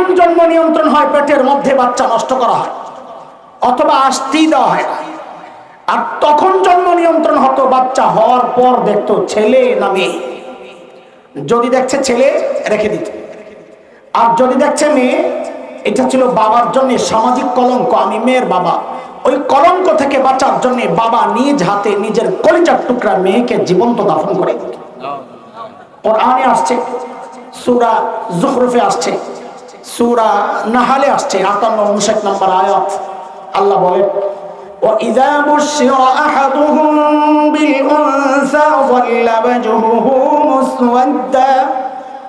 যখন জন্ম নিয়ন্ত্রণ হয় পেটের মধ্যে বাচ্চা নষ্ট করা হয় অথবা আসতেই দেওয়া হয় না। আর তখন জন্ম নিয়ন্ত্রণ হতো বাচ্চা হওয়ার পর দেখতো ছেলে না মেয়ে। যদি দেখছে ছেলে রেখে দিত। আর যদি দেখছে মেয়ে এটা ছিল বাবার জন্য সামাজিক কলঙ্ক আমি মেয়ের বাবা। ওই কলঙ্ক থেকে বাঁচার জন্য বাবা নিজ হাতে নিজের কলিজার টুকরা মেয়েকে জীবন্ত দাফন করে দিত। কোরআনে আসছে সুরা জুহরুফে আসছে। সুরা নাহালে আসছে আটান্ন উনষাট নম্বর আয়াত আল্লাহ বলেন وإذا بشر أحدهم بالأنثى ظل وجهه مسودا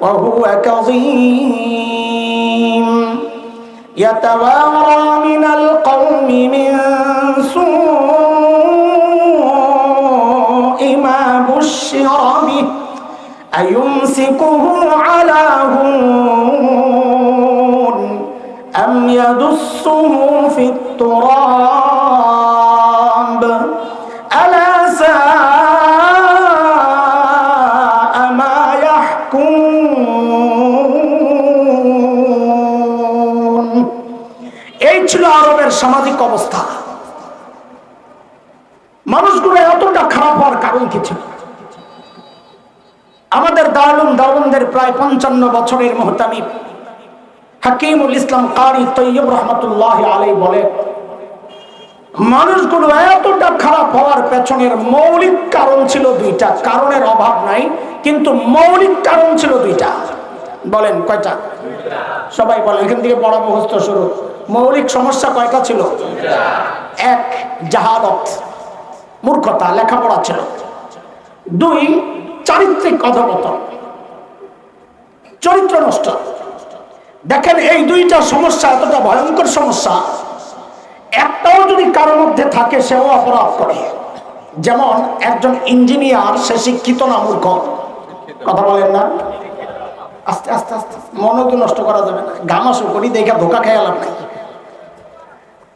وهو كظيم يتوارى من القوم من سوء ما بشر به أيمسكه على هون أم يدسه في التراب ألا ساء ما يحكمون এই ছিল আরবের সামাজিক অবস্থা মানুষগুলো এতটা খারাপ হওয়ার কারণ কি ছিল আমাদের দারুন দারুনদের প্রায় পঞ্চান্ন বছরের মোহতামিব হাকিমুল ইসলাম কারি তৈয়ব রহমতুল্লাহ আলাই বলেন মানুষগুলো এতটা খারাপ হওয়ার পেছনের মৌলিক কারণ ছিল দুইটা। কারণের অভাব নাই, কিন্তু মৌলিক কারণ ছিল দুইটা। বলেন, কয়টা? সবাই বলেন, এখান থেকে বড় মুখস্থ শুরু। মৌলিক সমস্যা কয়টা ছিল? এক, জাহাদত, মূর্খতা, লেখাপড়া ছিল। দুই, চারিত্রিক অধপতন, চরিত্র নষ্ট। দেখেন এই দুইটা সমস্যা এতটা ভয়ঙ্কর সমস্যা। একটাও যদি কারোর মধ্যে থাকে, সেও অপরাধ করে। যেমন একজন ইঞ্জিনিয়ার, সে শিক্ষিত না মূর্খ। কথা বলেন না। আস্তে আস্তে আস্তে মনোযোগ নষ্ট করা যাবে না। গামাসু করি দেখে ধোকা খেয়ালাম নাই।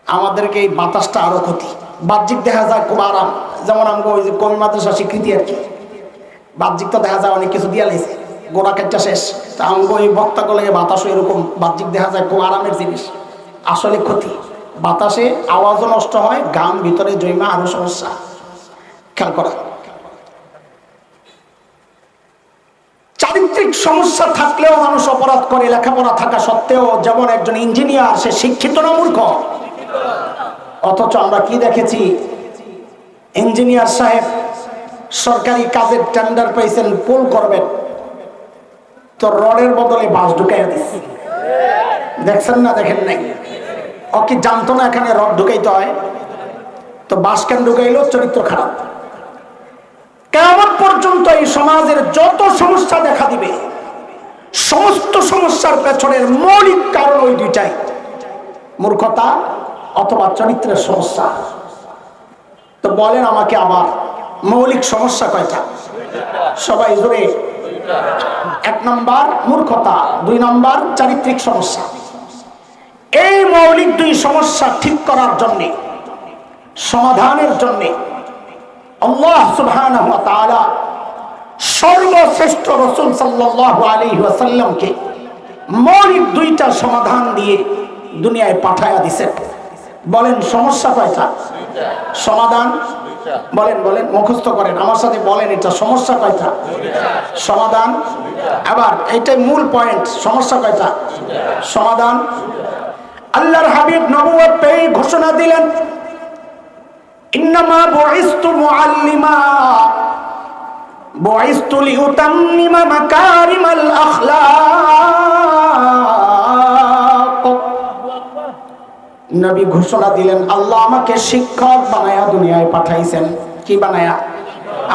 আমাদেরকে এই বাতাসটা আরও ক্ষতি। বাহ্যিক দেখা যায় খুব আরাম। যেমন আমাকে ওই যে কমি মাদ্রাসা স্বীকৃতি আর কি। বাহ্যিক তো দেখা যায় অনেক কিছু দিয়া লাইছে। গোড়া কেটটা শেষ। তা আমাকে ওই বক্তা করলে বাতাসও এরকম, বাহ্যিক দেখা যায়, খুব আরামের জিনিস। আসলে ক্ষতি। বাতাসে আওয়াজও নষ্ট হয়, গান ভিতরে জৈমা আরও সমস্যা। খেয়াল করা। চারিত্রিক সমস্যা থাকলেও মানুষ অপরাধ করে, লেখাপড়া থাকা সত্ত্বেও যেমন একজন ইঞ্জিনিয়ার, সে শিক্ষিত না মূর্খ। অথচ আমরা কি দেখেছি? ইঞ্জিনিয়ার সাহেব সরকারি কাজের টেন্ডার পাইছেন, পোল করবেন। তো রডের বদলে বাস ঢুকাইয়া দিচ্ছে দেখছেন না, দেখেন নাই? ও কি জানতো না এখানে রড ঢুকাইতে হয়? তো বাস কেন ঢুকাইলো? চরিত্র খারাপ। কেমন পর্যন্ত এই সমাজের যত সমস্যা দেখা দিবে, সমস্ত সমস্যার পেছনের মৌলিক কারণ ওই দুইটাই। মূর্খতা অথবা চরিত্রের সমস্যা। তো বলেন আমাকে আবার, মৌলিক সমস্যা কয়টা? সবাই জোরে। এক নম্বর মূর্খতা, দুই নম্বর চারিত্রিক সমস্যা। এই মৌলিক দুই সমস্যা ঠিক করার জন্য, সমাধানের জন্য আল্লাহ তাআলা সর্বশ্রেষ্ঠ রাসূল সাল্লাল্লাহু আলাইহি ওয়াসাল্লামকে মৌলিক দুইটা সমাধান দিয়ে দুনিয়ায় পাঠায়া দিছেন। বলেন সমস্যা কয়টা? সমাধান? বলেন বলেন, মুখস্থ করেন। আমার সাথে বলেন এটা, সমস্যা কয়টা? সমাধান? আবার, এইটাই মূল পয়েন্ট সমস্যা কয়টা? সমাধান? আল্লাহর হাবিব নবুয়ত পেয়ে ঘোষণা দিলেন, ইন্নামা বুইস্তু মুআল্লিমা, বুইস্তু লিউতাম্মিমা মাকারিমাল আখলাক। নবী ঘোষণা দিলেন, আল্লাহ আমাকে শিক্ষক বানায়া দুনিয়ায় পাঠাইছেন। কি বানায়া?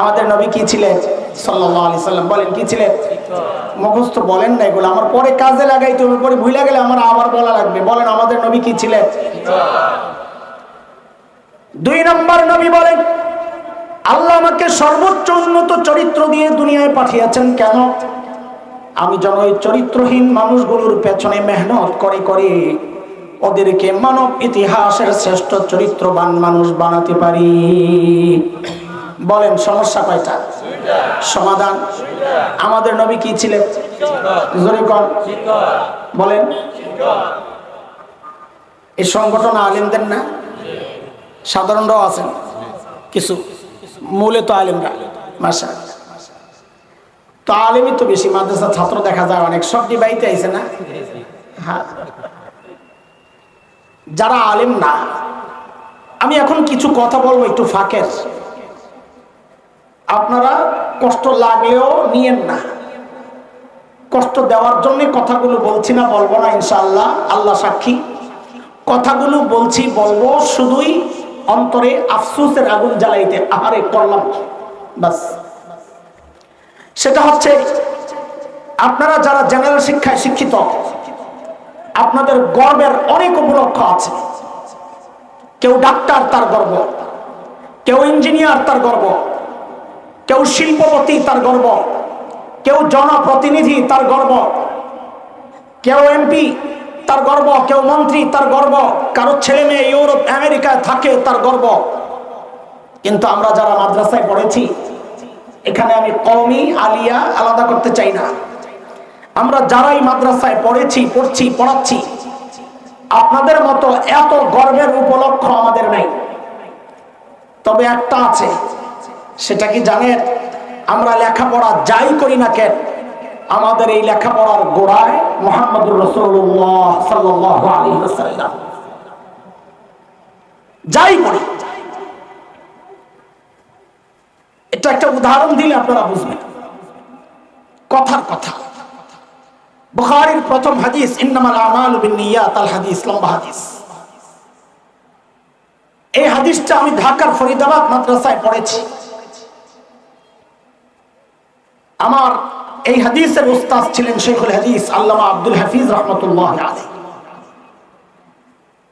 আমাদের নবী কি ছিলেন? সাল্লাম। বলেন, কি ছিলেন? মুখস্থ বলেন না এগুলো। আমার পরে কাজে লাগাইতে হবে, পরে ভুলে গেলে আমার আবার বলা লাগবে। বলেন, আমাদের নবী কি ছিলেন? দুই নম্বর নবী বলেন, আল্লাহ আমাকে সর্বোচ্চ উন্নত চরিত্র দিয়ে দুনিয়ায় পাঠিয়েছেন কেন? আমি যেন ওই চরিত্রহীন মানুষগুলোর পেছনে মেহনত করে করে ওদেরকে মানব ইতিহাসের শ্রেষ্ঠ চরিত্রবান মানুষ বানাতে পারি। বলেন, সমস্যা কয়টা? সমাধান? আমাদের নবী কি ছিলেন? বলেন। এই সংগঠন আলেমদের না? সাধারণরাও আছেন। কিছু। মূলে তো আলেমরা। মাসা তো আলেমই তো বেশি। মাদ্রাসা ছাত্র দেখা যায় অনেক। সব ডিবাইতে আইছে না? হ্যাঁ। যারা আলেম না, আমি এখন কিছু কথা বলব একটু ফাঁকের। আপনারা কষ্ট লাগলেও নিয়েন না। কষ্ট দেওয়ার জন্য কথাগুলো বলছি না, বলব না, ইনশাআল্লাহ, আল্লাহ সাক্ষী। কথাগুলো বলছি, বলব শুধুই অন্তরে আফসুসের আগুন জ্বালাইতে, আহারে করলাম? বাস। সেটা হচ্ছে, আপনারা যারা জেনারেল শিক্ষায় শিক্ষিত আপনাদের গর্বের অনেক উপলক্ষ আছে। কেউ ডাক্তার তার গর্ব, কেউ ইঞ্জিনিয়ার তার গর্ব, কেউ শিল্পপতি তার গর্ব, কেউ জনপ্রতিনিধি তার গর্ব, কেউ এমপি তার গর্ব, কেউ মন্ত্রী তার গর্ব, কারও ছেলে মেয়ে ইউরোপ, আমেরিকায় থাকে তার গর্ব। কিন্তু আমরা যারা মাদ্রাসায় পড়েছি, এখানে আমি কওমি, আলিয়া আলাদা করতে চাই না। আমরা যারাই মাদ্রাসায় পড়েছি, পড়ছি, পড়াচ্ছি, আপনাদের মতো এত গর্বের উপলক্ষ আমাদের নেই। তবে একটা আছে, সেটা কি জানেন? আমরা লেখাপড়া যাই করি না কেন, আমাদের এই লেখাপড়ার গোড়ায় মোহাম্মদুর রসুল্লাহ যাই করি। এটা একটা উদাহরণ দিলে আপনারা বুঝবেন। কথার কথা। বুখারীর প্রথম হাদিস, ইন্নামাল আমালু বিন্নিয়াত, আল হাদিস, লম্বা হাদিস। এই হাদিসটা আমি ঢাকার ফরিদাবাদ মাদ্রাসায় পড়েছি। আমার এই হাদিসের উস্তাদ ছিলেন শেখুল হাদিস, আল্লামা আব্দুল হাফিজ রহমতুল্লাহ আলী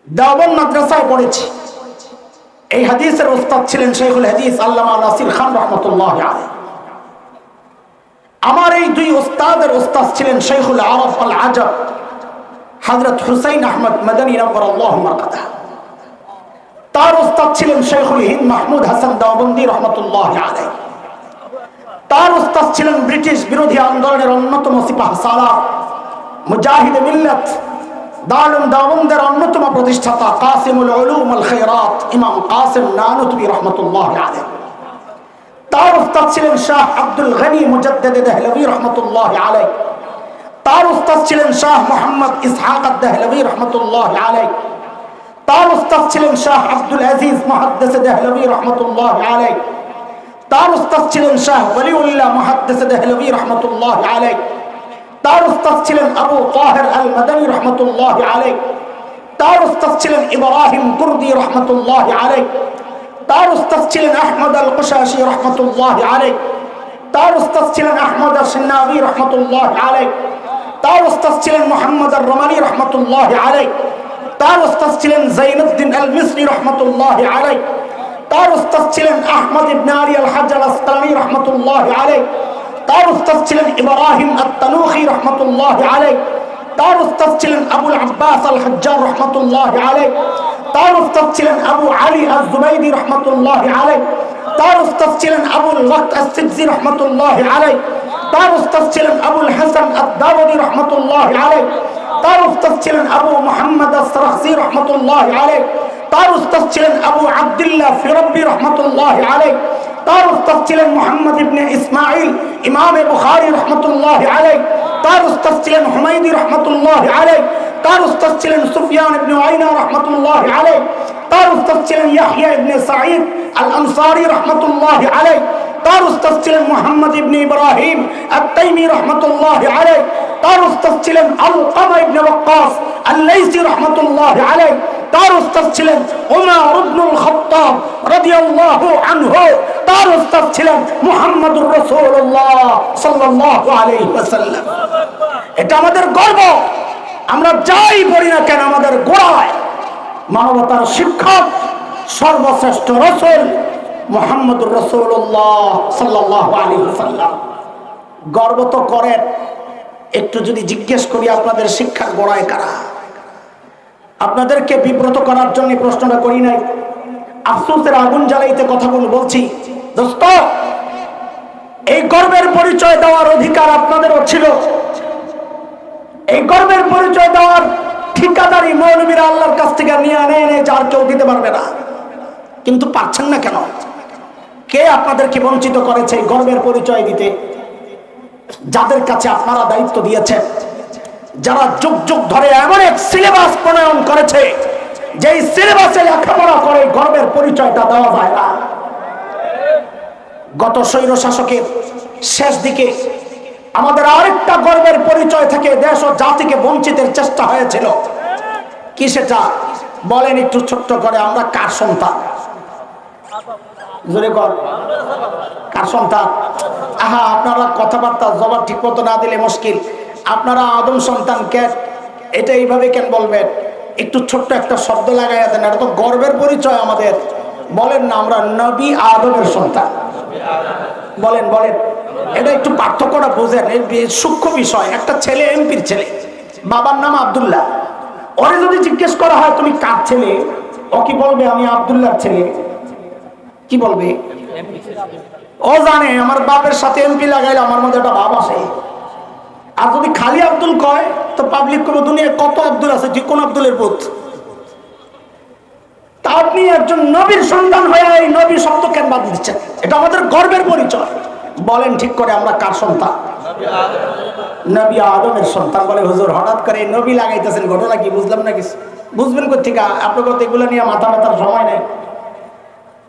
দেওবন মাদ্রাসায় পড়েছি। এই হাদিসের উস্তাদ ছিলেন শেখুল হাদিস, আল্লামা নাসির খান রহমতুল্লাহ আলী আমার এই দুই উস্তাদের উস্তাদ ছিলেন শেখুল আরব আল আজব হজরত হুসাইন আহমদ মদনী নবর মারকাদা তার উস্তাদ ছিলেন শেখুল হিন্দ মাহমুদ হাসান দেওবন্দি রহমতুল্লাহ আলাই তার উস্তাদ ছিলেন ব্রিটিশ বিরোধী আন্দোলনের অন্যতম সিপাহ সালার মুজাহিদ মিল্লাত দারুম দাওবন্দের অন্যতম প্রতিষ্ঠাতা কাসিমুল উলুম আল খায়রাত ইমাম কাসিম নানুতবি রহমতুল্লাহ আলাইহি। তার উস্তাদ ছিলেন শাহ আব্দুল গনি মুজাদ্দিদ দেহলভী রহমতুল্লাহ আলাইহি তার উস্তাদ ছিলেন শাহ মোহাম্মদ ইসহাক দেহলভী রহমতুল্লাহ আলাইহি তার উস্তাদ ছিলেন শাহ আব্দুল আজিজ মুহাদ্দিস দেহলভী রহমতুল্লাহ আলাইহি তার উস্তাদ ছিলেন শাহ ওলিউল্লাহ মুহাদ্দিস দেহলভী রহমতুল্লাহ আলাইহি তার উস্তাদ ছিলেন আবু তাহের আল মাদানী রহমতুল্লাহ আলাইহি তার উস্তাদ ছিলেন ইব্রাহিম কুরদি রহমতুল্লাহ আলাইহি তার উস্তাদ ছিলেন আহমদ আল কুশাশি রহমতুল্লাহ আলাইহি তার উস্তাদ ছিলেন আহমদ আল সিন্নাবি রহমতুল্লাহ আলাইহি তার উস্তাদ ছিলেন মোহাম্মদ আর রমানি রহমতুল্লাহ আলাইহি তার উস্তাদ ছিলেন জাইনুদ্দিন আল মিসরি রহমতুল্লাহ আলাইহি তার উস্তাদ ছিলেন আহমদ ইবনে আলী আল হাজ আল আসকালানি রহমতুল্লাহ আলাইহি তার উস্তাদ ছিলেন ইব্রাহিম আত-তানুখি রহমতুল্লাহ আলাইহি তার উস্তাদ ছিলেন আবুল আব্বাস আল হাজ্জার রহমতুল্লাহ আলাইহি তার উস্তাদ ছিলেন আবু আলী আজ-জুবাইদি রহমতুল্লাহ আলাইহি। তার উস্তাদ ছিলেন আবুল ওয়াক্ত আস-সিবজি রহমতুল্লাহ আলাইহি। তার উস্তাদ ছিলেন আবুল হাসান আদ-দাওয়াদি রহমতুল্লাহ আলাইহি। তার উস্তাদ ছিলেন আবু মুহাম্মদ আস-সারাখসি রহমতুল্লাহ আলাইহি। তার উস্তাদ ছিলেন আবু আব্দুল্লাহ ফিরব্বি রহমতুল্লাহ আলাইহি। তার উস্তাদ ছিলেন মোহাম্মদ ইবনে ইসমাইল ইমামে বুখারী রহমতুল্লাহ আলাইহি। তার উস্তাদ ছিলেন হুমায়দি রহমতুল্লাহ আলাইহি। তার উস্তাদ ছিলেন সুফিয়ান ইবনে আইনা রহমতুল্লাহ আলাইহি। তার উস্তাদ ছিলেন ইয়াহইয়া ইবনে সাঈদ আল আনসারী রহমতুল্লাহ আলাইহি। তার উস্তাদ ছিলেন মোহাম্মদ ইবনে ইব্রাহিম আত-তাইমি রহমতুল্লাহ আলাইহি। তার উস্তাদ ছিলেন আলকামা ইবনে ওয়াক্কাস আল-লাইসি রহমতুল্লাহ আলাইহি। তার উস্তাদ ছিলেন ওমর ইবনুল খাত্তাব রাদিয়াল্লাহু আনহু। তার উস্তাদ ছিলেন মুহাম্মদুর রাসূলুল্লাহ সাল্লাল্লাহু আলাইহি ওয়াসাল্লাম। এটা আমাদের গর্ব। আমরা যাই পড়ি না কেন, আমাদের গোড়ায় মানবতার শিক্ষক, সর্বশ্রেষ্ঠ রসুল মোহাম্মদুর রসুল্লাহ সাল্লাহ গর্ব তো করেন, একটু যদি জিজ্ঞেস করি আপনাদের শিক্ষার গোড়ায় কারা? আপনাদেরকে বিব্রত করার জন্য প্রশ্নটা করি নাই। আফসোসের আগুন জ্বালাইতে কথাগুলো বলছি। দোস্ত, এই গর্বের পরিচয় দেওয়ার অধিকার আপনাদেরও ছিল। এই গর্বের পরিচয় দেওয়ার ঠিকাদারি মৌলবীরা আল্লাহর কাছ থেকে নিয়ে আনে, এনে যার কেউ দিতে পারবে না। কিন্তু পারছেন না কেন? কে আপনাদেরকে বঞ্চিত করেছে এই গর্বের পরিচয় দিতে? যাদের কাছে আপনারা দায়িত্ব দিয়েছেন, যারা যুগ যুগ ধরে এমন এক সিলেবাস প্রণয়ন করেছে, যেই সিলেবাসে লেখাপড়া করে গর্বের পরিচয়টা দেওয়া যায় না। গত শৈর শাসকের শেষ দিকে আমাদের আরেকটা গর্বের পরিচয় থেকে দেশ ও জাতিকে বঞ্চিতের চেষ্টা হয়েছিল। কি সেটা? বলেন একটু ছোট্ট করে, আমরা কার সন্তান? কর। সন্তান? আহা, আপনারা কথাবার্তা জবাব ঠিক মতো না দিলে মুশকিল। আপনারা আদম সন্তান কে? এটা এইভাবে কেন বলবেন? একটু ছোট্ট একটা শব্দ গর্বের পরিচয় আমাদের। বলেন না, আমরা নবী আদমের সন্তান। বলেন বলেন। এটা একটু পার্থক্যটা বোঝেন সূক্ষ্ম বিষয়, একটা ছেলে, এমপির ছেলে, বাবার নাম আব্দুল্লাহ। ওরে যদি জিজ্ঞেস করা হয়, তুমি কার ছেলে? ও কি বলবে, আমি আব্দুল্লাহর ছেলে। কি বলবে? ও জানে, আমার বাপের সাথে এমপি লাগাইলে আমার মধ্যে একটা ভাব আসে। আর যদি খালি আব্দুল কয়, তো পাবলিক করব দুনিয়ায় কত আব্দুল আছে? যে কোন আব্দুলের পুত তা আপনি একজন নবীর সন্তান হয়ে এই নবী শব্দ কেন বাদ দিচ্ছেন? এটা আমাদের গর্বের পরিচয়। বলেন ঠিক করে আমরা কার সন্তান? নবী আদমের সন্তান বলে হুজুর হঠাৎ করে নবী লাগাইতেছেন ঘটনা কি বুঝলাম না কিছু? বুঝবেন কোথেকে আপনার কথা এগুলো নিয়ে মাথা ব্যথার সময় নেই।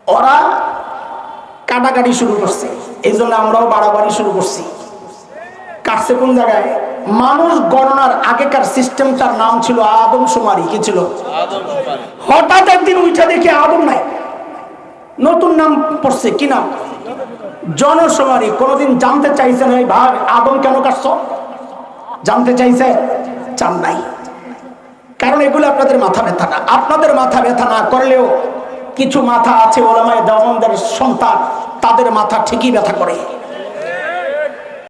ওরা কাটাকাটি শুরু করছে। এই জন্য আমরাও বাড়াবাড়ি শুরু করছি। কাটছে কোন জায়গায়? মানুষ গণনার আগেকার সিস্টেমটার নাম ছিল আদম সুমারি কি ছিল? হঠাৎ একদিন উঠে দেখে আদম নাই। নতুন নাম পড়ছে। কি নাম? জনসমারি কোনোদিন জানতে চাইছে না এই ভাগ আদম কেন কাটছ? জানতে চাইছে? চান নাই। কারণ এগুলো আপনাদের মাথা ব্যথা না। আপনাদের মাথা ব্যথা না করলেও কিছু মাথা আছে ওলামায় দেওয়ানদের সন্তান, তাদের মাথা ঠিকই ব্যথা করে।